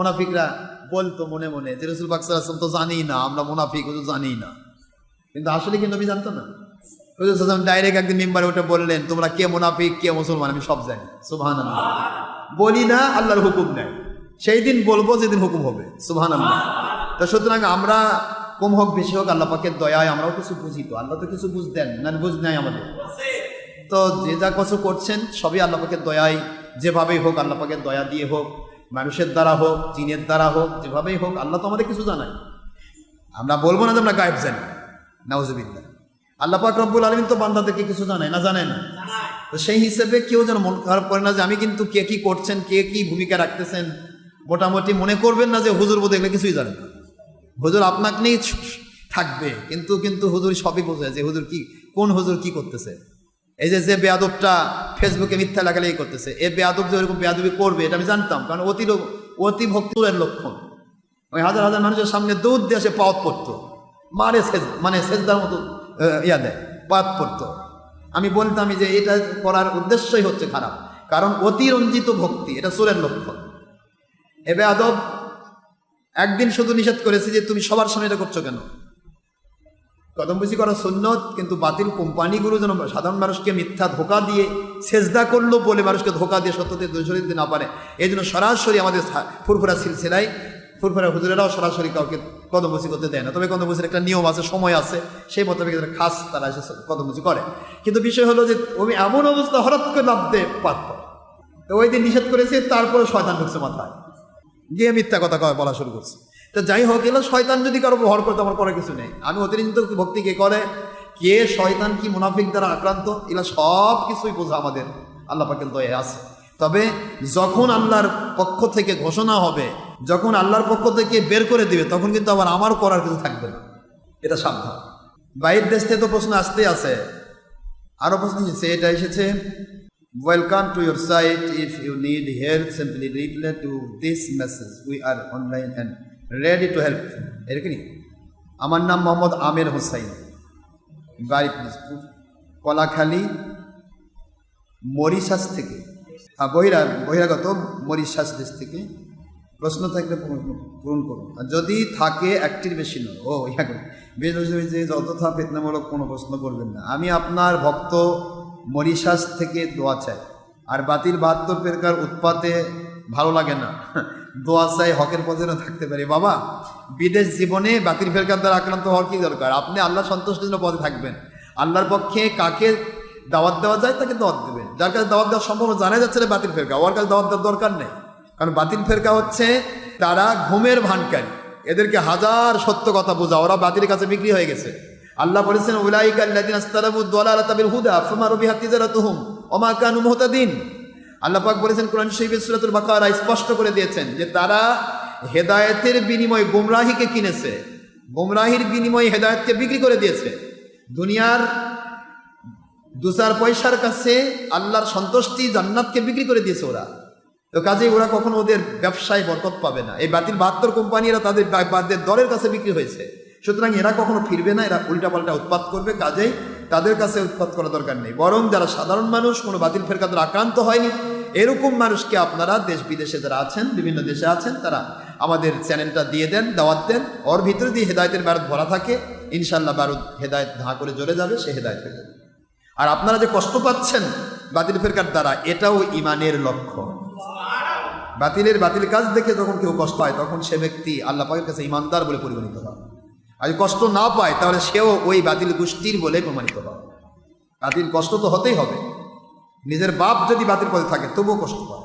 মুনাফিকরা বলতো মনে মনে যে রসুল বাকসালাম তো জানি না, আমরা মুনাফিক তো জানি না। কিন্তু আসলে কি নবী জানতো না? ডাইরেক্ট একদিন মেম্বারে উঠে বললেন, তোমরা কে মুনাফিক, কে মুসলমান? আমি সব জানি সুবহান বলি না, আল্লাহর হুকুম নেয় সেই দিন বলব যেদিন হুকুম হবে সুবহান তো সুতরাং আমরা কম হোক, বেশি হোক, আল্লাহ পাকের দয়ায় আমরাও কিছু বুঝি তো, আল্লাহ তো কিছু বুঝ দেন না বুঝ নাই আমাদের। তো যে যা কিছু করছেন, সবই আল্লাহ পাকের দয়ায়, যেভাবেই হোক, আল্লাহ পাকের দয়া দিয়ে হোক মানুষের দ্বারা হোক জিনের দ্বারা হোক যেভাবেই হোক আল্লাহ তো আমাদের কিছু জানায়। আমরা বলব না যে আমরা গায়েব জানি। নাউজুবিল্লাহ। আল্লাহ পাক রব্বুল আলমিন তো বান্দাদেরকে কিছু জানায় না জানেন? তো সেই হিসেবে কেউ যেন মন খারাপ করে না যে আমি কিন্তু কে কি করছেন কে কি ভূমিকা রাখতেছেন মোটামুটি মনে করবেন না যে হুজুর বোধ এগুলো কিছুই জানেন না। হুজুর আপনাকে নিয়েই থাকবে কিন্তু কিন্তু হুজুর সবই বোঝে যে হুজুর কি কোন হুজুর কি করতেছে। এই যে যে বেয়াদবটা ফেসবুকে মিথ্যা লাগালেই করতেছে, এ বেয়াদব যে ওরকম বেয়াদবি করবে, এটা আমি জানতাম, কারণ অতি অতি ভক্তের লক্ষণ। ওই হাজার হাজার মানুষের সামনে দৌড় দিয়ে সে পাওয়াত পড়তো, মারে সেজ মানে সেজদার মতো ইয়া দেয় পাত পড়তো। আমি বলতাম যে, এটা করার উদ্দেশ্যই হচ্ছে খারাপ, কারণ অতিরঞ্জিত ভক্তি, এটা সুরের লক্ষণ। এবে আদব একদিন শুধু নিষেধ করেছে যে, তুমি সবার সামনে এটা করছ কেন? কদমবুজি করা সুন্নত, কিন্তু বাতিল কোম্পানিগুলো যেন সাধারণ মানুষকে মিথ্যা ধোকা দিয়ে সেজদা করল বলে মানুষকে ধোকা দিয়ে সত্যতে দোষরে দিতে না পারে। এই জন্য সরাসরি আমাদের ফুরফুরা সিলসিলায়, ফুরফুরা হুজুরেরাও সরাসরি কাউকে কদমবুজি করতে দেয় না। তবে কদমবুজির একটা নিয়ম আছে, সময় আছে, সেই মোতাবেক তারা খাস তারা এসে কদমবুজি করে। কিন্তু বিষয় হলো যে, ওই এমন অবস্থা হঠাৎ করে নামতে পারত। ওই দিন নিষেধ করেছে, তারপরে শয়তান ঢুকছে মাথায়। গিয়ে মিথ্যা কথা বলা শুরু করছে। তো যাই হোক এগুলো শয়তান যদি কারও ভর করতে আমার করার কিছু নেই। আমি অতিরিক্ত ভক্তি কে করে? কে শয়তান কি মুনাফিক দ্বারা আক্রান্ত? এগুলো সব কিছুই বোঝা আমাদের। আল্লাহ পাকের দয়ে আছে। তবে যখন আল্লাহর পক্ষ থেকে ঘোষণা হবে, যখন আল্লাহর পক্ষ থেকে বের করে দিবে, তখন কিন্তু আবার আমার করার কিছু থাকবে না। এটা সাবধান। বাইরের দেশ থেকে তো প্রশ্ন আসতেই আছে। আরও প্রশ্ন এসেছে, এটা এসেছে welcome to your site if you need help simply reply to this message we are online and ready to help এরকমই আমার নাম মোহাম্মদ আমের হোসাইন। বাড়ি পিরোজপুর, কলাখালী মরিশাস থেকে। হ্যাঁ বহিরা বহিরাগত মরিশাস দেশ থেকে। প্রশ্ন থাকলে পূরণ- করুন আর যদি থাকে একটির বেশি নয়। ও ইয়া করে। করে যে যতথা ফেতনামূলক কোনো প্রশ্ন করবেন না। আমি আপনার ভক্ত মরিশাস থেকে দোয়া চাই। আর বাতিল বাহাত্তর পেরকার উৎপাতে ভালো লাগে না। দোয়া চাই হকের পথে থাকতে পারি। বাবা, বিদেশ জীবনে বাতিল ফেরকার দ্বারা আক্রান্ত হওয়ার কি দরকার? আপনি আল্লাহ সন্তুষ্টির পথে থাকবেন। আল্লাহর পক্ষে কাকে দাওয়াত দেওয়া যায় তাকে দাওয়াত দেবেন। যার কাছে দাওয়াত দেওয়া সম্ভব জানা যাচ্ছে না, বাতিল ফেরকা। ওর কাছে দাওয়াত দেওয়ার দরকার নেই। কারণ বাতিল ফেরকা হচ্ছে তারা ঘুমের ভানকারী। এদেরকে হাজার সত্য কথা বোঝা। ওরা বাতিলের কাছে বিক্রি হয়ে গেছে। আল্লাহ বলেছেন, উলাইকা আল্লাযিনা ইস্তারাবু দালালাতা বিল হুদা, ফামারু বিহা তিজারাতুহুম, ওমা কানু মুহতাদিন। আল্লাহ পাক বলেছেন, কোরআন শরীফের সূরাতুল বাকারা স্পষ্ট করে দিয়েছেন যে তারা হেদায়েতের বিনিময়ে গুমরাহিকে কিনেছে। গুমরাহির বিনিময়ে হেদায়তকে বিক্রি করে দিয়েছে। দুনিয়ার দু চার পয়সার কাছে আল্লাহর সন্তুষ্টি জান্নাতকে বিক্রি করে দিয়েছে ওরা। তো কাজেই ওরা কখনো ওদের ব্যবসায় বরকত পাবে না। এই বাতিল বাহাত্তর কোম্পানিরা তাদের দরের কাছে বিক্রি হয়েছে। সুতরাং এরা কখনো ফিরবে না, এরা উল্টাপাল্টা উৎপাত করবে। কাজেই তাদের কাছে উৎপাত করা দরকার নেই। বরং যারা সাধারণ মানুষ, কোনো বাতিল ফেরকাদের আক্রান্ত হয়নি, এরকম মানুষকে আপনারা দেশ বিদেশে যারা আছেন, বিভিন্ন দেশে আছেন, তারা আমাদের চ্যানেলটা দিয়ে দেন, দাওয়াত দেন। ওর ভিতরে দিয়ে হেদায়তের বারুদ ভরা থাকে। ইনশাল্লাহ বারুদ হেদায়ত ধা করে জ্বলে যাবে, সে হেদায়ত হয়ে যাবে। আর আপনারা যে কষ্ট পাচ্ছেন বাতিল ফেরকার দ্বারা, এটাও ইমানের লক্ষ্য। বাতিলের বাতিল কাজ দেখে যখন কেউ কষ্ট পায়, তখন সে ব্যক্তি আল্লাহ পাকের কাছে ইমানদার বলে পরিগণিত হয়। আর কষ্ট না পায়, তাহলে সেও ওই বাতিল গোষ্ঠীর বলে প্রমাণিত হয় বাতিল কষ্ট তো হতেই হবে। নিজের বাপ যদি বাতিল পথে থাকে, তবুও কষ্ট পায়